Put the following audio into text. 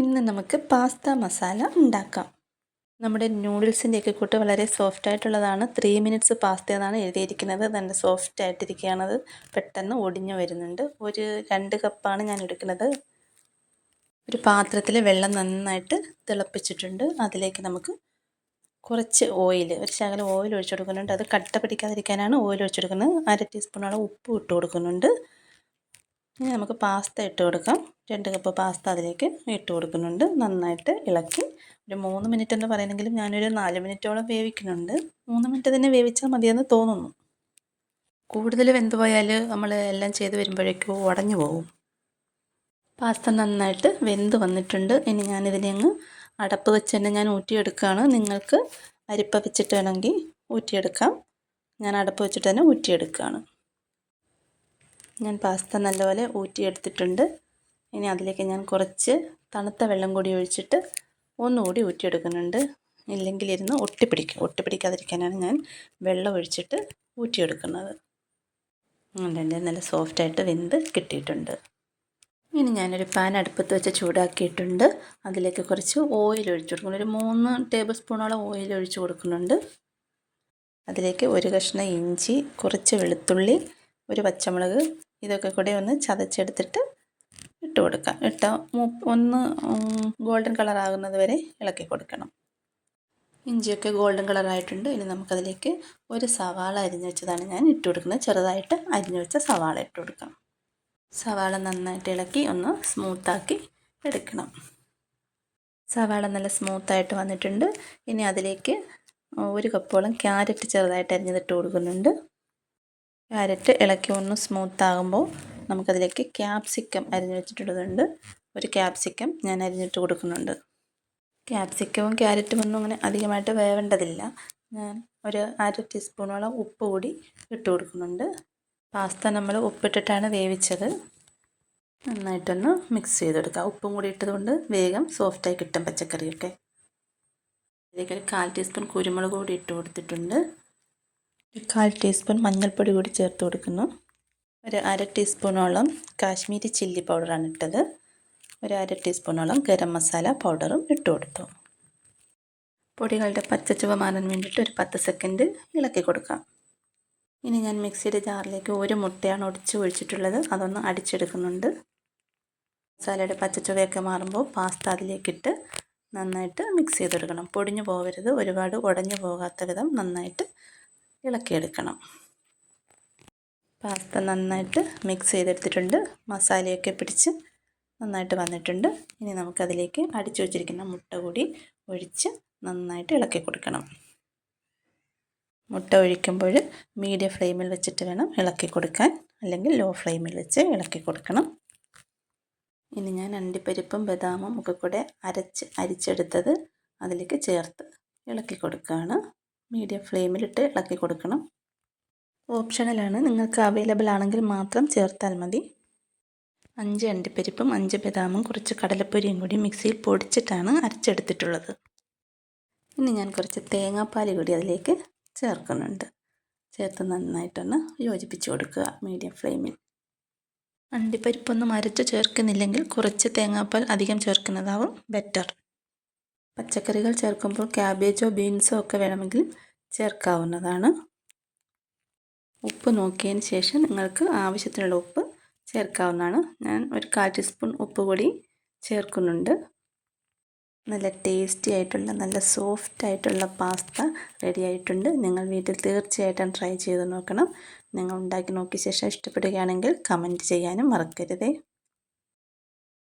ഇന്ന് നമുക്ക് പാസ്ത മസാല ഉണ്ടാക്കാം. നമ്മുടെ നൂഡിൽസിന്റെയൊക്കെ കൂട്ട് വളരെ സോഫ്റ്റ് ആയിട്ടുള്ളതാണ്. ത്രീ മിനിറ്റ്സ് പാസ്ത എന്നാണ് എഴുതിയിരിക്കുന്നത്. നല്ല സോഫ്റ്റ് ആയിട്ടിരിക്കുകയാണത്. പെട്ടെന്ന് ഒടിഞ്ഞു വരുന്നുണ്ട്. ഒരു രണ്ട് കപ്പാണ് ഞാൻ എടുക്കുന്നത്. ഒരു പാത്രത്തിൽ വെള്ളം നന്നായിട്ട് തിളപ്പിച്ചിട്ടുണ്ട്. അതിലേക്ക് നമുക്ക് കുറച്ച് ഓയിൽ ഒരു ശകലം ഓയിൽ ഒഴിച്ചു കൊടുക്കുന്നുണ്ട്. അത് കട്ട പിടിക്കാതിരിക്കാനാണ് ഓയിൽ ഒഴിച്ചു കൊടുക്കുന്നത്. അര ടീസ്പൂണോളം ഉപ്പ് ഇട്ട് കൊടുക്കുന്നുണ്ട്. ഇനി നമുക്ക് പാസ്ത ഇട്ട് കൊടുക്കാം. രണ്ട് കപ്പ് പാസ്ത അതിലേക്ക് ഇട്ട് കൊടുക്കുന്നുണ്ട്. നന്നായിട്ട് ഇളക്കി. ഒരു മൂന്ന് മിനിറ്റ് എന്ന് പറയുന്നെങ്കിലും ഞാനൊരു നാല് മിനിറ്റോളം വേവിക്കുന്നുണ്ട്. മൂന്ന് മിനിറ്റ് തന്നെ വേവിച്ചാൽ മതിയെന്ന് തോന്നുന്നു. കൂടുതൽ വെന്ത് പോയാൽ നമ്മൾ എല്ലാം ചെയ്ത് വരുമ്പോഴേക്കും ഉടഞ്ഞു പോകും. പാസ്ത നന്നായിട്ട് വെന്ത് വന്നിട്ടുണ്ട്. ഇനി ഞാനിതിനെ അങ്ങ് അടപ്പ് വെച്ച് തന്നെ ഞാൻ ഊറ്റിയെടുക്കുകയാണ്. നിങ്ങൾക്ക് അരിപ്പ വെച്ചിട്ട് വേണമെങ്കിൽ ഊറ്റിയെടുക്കാം. ഞാൻ അടപ്പ് വെച്ചിട്ട് തന്നെ ഊറ്റിയെടുക്കുകയാണ്. ഞാൻ പാസ്ത നല്ലപോലെ ഊറ്റിയെടുത്തിട്ടുണ്ട്. ഇനി അതിലേക്ക് ഞാൻ കുറച്ച് തണുത്ത വെള്ളം കൂടി ഒഴിച്ചിട്ട് ഒന്നുകൂടി ഊറ്റിയെടുക്കുന്നുണ്ട്. ഇല്ലെങ്കിൽ ഇരുന്ന് ഒട്ടിപ്പിടിക്കും. ഒട്ടിപ്പിടിക്കാതിരിക്കാനാണ് ഞാൻ വെള്ളം ഒഴിച്ചിട്ട് ഊറ്റിയെടുക്കുന്നത്. അതുകൊണ്ട് നല്ല സോഫ്റ്റായിട്ട് വെന്ത് കിട്ടിയിട്ടുണ്ട്. ഇനി ഞാനൊരു പാൻ അടുപ്പത്ത് വെച്ച് ചൂടാക്കിയിട്ടുണ്ട്. അതിലേക്ക് കുറച്ച് ഓയിൽ ഒഴിച്ചു കൊടുക്കുന്നു ഒരു മൂന്ന് ടേബിൾ സ്പൂണോളം ഓയിൽ ഒഴിച്ചു കൊടുക്കുന്നുണ്ട്. അതിലേക്ക് ഒരു കഷ്ണം ഇഞ്ചി കുറച്ച് വെളുത്തുള്ളി ഒരു പച്ചമുളക് ഇതൊക്കെ കൂടെ ഒന്ന് ചതച്ചെടുത്തിട്ട് ഇട്ട് കൊടുക്കാം. ഇട്ട ഒന്ന് ഗോൾഡൻ കളർ ആകുന്നത് വരെ ഇളക്കി കൊടുക്കണം. ഇഞ്ചിയൊക്കെ ഗോൾഡൻ കളറായിട്ടുണ്ട് ഇനി നമുക്കതിലേക്ക് ഒരു സവാള അരിഞ്ഞു വെച്ചതാണ് ഞാൻ ഇട്ട് കൊടുക്കുന്നത്. ചെറുതായിട്ട് അരിഞ്ഞു വെച്ച സവാള ഇട്ട് കൊടുക്കാം. സവാള നന്നായിട്ട് ഇളക്കി ഒന്ന് സ്മൂത്താക്കി എടുക്കണം. സവാള നല്ല സ്മൂത്തായിട്ട് വന്നിട്ടുണ്ട്. ഇനി അതിലേക്ക് ഒരു കപ്പോളം ക്യാരറ്റ് ചെറുതായിട്ട് അരിഞ്ഞതിട്ട് കൊടുക്കുന്നുണ്ട്. ക്യാരറ്റ് ഇളക്കി ഒന്ന് സ്മൂത്ത് ആകുമ്പോൾ നമുക്കതിലേക്ക് ക്യാപ്സിക്കം അരിഞ്ഞു വെച്ചിട്ടുള്ളതുണ്ട് ഒരു ക്യാപ്സിക്കം ഞാൻ അരിഞ്ഞിട്ട് കൊടുക്കുന്നുണ്ട്. ക്യാപ്സിക്കവും ക്യാരറ്റും ഒന്നും അങ്ങനെ അധികമായിട്ട് വേവേണ്ടതില്ല. ഞാൻ ഒരു അര ടീസ്പൂണോളം ഉപ്പ് കൂടി ഇട്ട് കൊടുക്കുന്നുണ്ട്. പാസ്ത നമ്മൾ ഉപ്പിട്ടിട്ടാണ് വേവിച്ചത്. നന്നായിട്ടൊന്ന് മിക്സ് ചെയ്തെടുക്കുക ഉപ്പും കൂടി ഇട്ടതുകൊണ്ട് വേഗം സോഫ്റ്റായി കിട്ടും പച്ചക്കറിയൊക്കെ. അതിലേക്ക് ഒരു കാൽ ടീസ്പൂൺ കുരുമുളക് കൂടി ഇട്ട് കൊടുത്തിട്ടുണ്ട്. ഒരു കാൽ ടീസ്പൂൺ മഞ്ഞൾപ്പൊടി കൂടി ചേർത്ത് കൊടുക്കുന്നു. ഒരു അര ടീസ്പൂണോളം കാശ്മീരി ചില്ലി പൗഡറാണ് ഇട്ടത്. ഒരു അര ടീസ്പൂണോളം ഗരം മസാല പൗഡറും ഇട്ട് കൊടുത്തു. പൊടികളുടെ പച്ചച്ചുവ മാറാൻ വേണ്ടിയിട്ട് ഒരു പത്ത് സെക്കൻഡ് ഇളക്കി കൊടുക്കാം. ഇനി ഞാൻ മിക്സിയുടെ ജാറിലേക്ക് ഒരു മുട്ടയാണ് ഒടിച്ച് ഒഴിച്ചിട്ടുള്ളത്. അതൊന്ന് അടിച്ചെടുക്കുന്നുണ്ട്. മസാലയുടെ പച്ചച്ചുവയൊക്കെ മാറുമ്പോൾ പാസ്ത അതിലേക്കിട്ട് നന്നായിട്ട് മിക്സ് ചെയ്തെടുക്കണം. പൊടിഞ്ഞു പോകരുത് ഒരുപാട് ഉടഞ്ഞു പോകാത്ത വിധം നന്നായിട്ട് ഇളക്കിയെടുക്കണം. പാസ്ത നന്നായിട്ട് മിക്സ് ചെയ്തെടുത്തിട്ടുണ്ട്. മസാലയൊക്കെ പിടിച്ച് നന്നായിട്ട് വന്നിട്ടുണ്ട്. ഇനി നമുക്കതിലേക്ക് അടിച്ചു വച്ചിരിക്കുന്ന മുട്ട കൂടി ഒഴിച്ച് നന്നായിട്ട് ഇളക്കി കൊടുക്കണം. മുട്ട ഒഴിക്കുമ്പോൾ മീഡിയം ഫ്ലെയിമിൽ വെച്ചിട്ട് വേണം ഇളക്കി കൊടുക്കാൻ. അല്ലെങ്കിൽ ലോ ഫ്ലെയിമിൽ വെച്ച് ഇളക്കി കൊടുക്കണം. ഇനി ഞാൻ അണ്ടിപ്പരിപ്പും ബദാമും ഒക്കെ കൂടെ അരച്ച് അരിച്ചെടുത്തത് അതിലേക്ക് ചേർത്ത് ഇളക്കി കൊടുക്കുകയാണ്. മീഡിയം ഫ്ലെയിമിലിട്ട് ഇളക്കി കൊടുക്കണം. ഓപ്ഷണലാണ് നിങ്ങൾക്ക് അവൈലബിൾ ആണെങ്കിൽ മാത്രം ചേർത്താൽ മതി. അഞ്ച് അണ്ടിപ്പരിപ്പും അഞ്ച് ബദാമും കുറച്ച് കടലപ്പൊരിയും കൂടി മിക്സിയിൽ പൊടിച്ചിട്ടാണ് അരച്ചെടുത്തിട്ടുള്ളത്. ഇനി ഞാൻ കുറച്ച് തേങ്ങാപ്പാൽ കൂടി അതിലേക്ക് ചേർക്കുന്നുണ്ട്. ചേർത്ത് നന്നായിട്ടൊന്ന് യോജിപ്പിച്ച് കൊടുക്കുക മീഡിയം ഫ്ലെയിമിൽ. അണ്ടിപ്പരിപ്പൊന്നും അരച്ച് ചേർക്കുന്നില്ലെങ്കിൽ കുറച്ച് തേങ്ങാപ്പാൽ അധികം ചേർക്കുന്നതാവും ബെറ്റർ. പച്ചക്കറികൾ ചേർക്കുമ്പോൾ ക്യാബേജോ ബീൻസോ ഒക്കെ വേണമെങ്കിൽ ചേർക്കാവുന്നതാണ്. ഉപ്പ് നോക്കിയതിന് ശേഷം നിങ്ങൾക്ക് ആവശ്യത്തിനുള്ള ഉപ്പ് ചേർക്കാവുന്നതാണ്. ഞാൻ ഒരു കാൽ ടീസ്പൂൺ ഉപ്പ് കൂടി ചേർക്കുന്നുണ്ട്. നല്ല ടേസ്റ്റി ആയിട്ടുള്ള നല്ല സോഫ്റ്റ് ആയിട്ടുള്ള പാസ്ത റെഡി ആയിട്ടുണ്ട്. നിങ്ങൾ വീട്ടിൽ തീർച്ചയായിട്ടും ട്രൈ ചെയ്ത് നോക്കണം. നിങ്ങൾ ഉണ്ടാക്കി നോക്കിയ ശേഷം ഇഷ്ടപ്പെടുകയാണെങ്കിൽ കമന്റ് ചെയ്യാനും മറക്കരുതേ.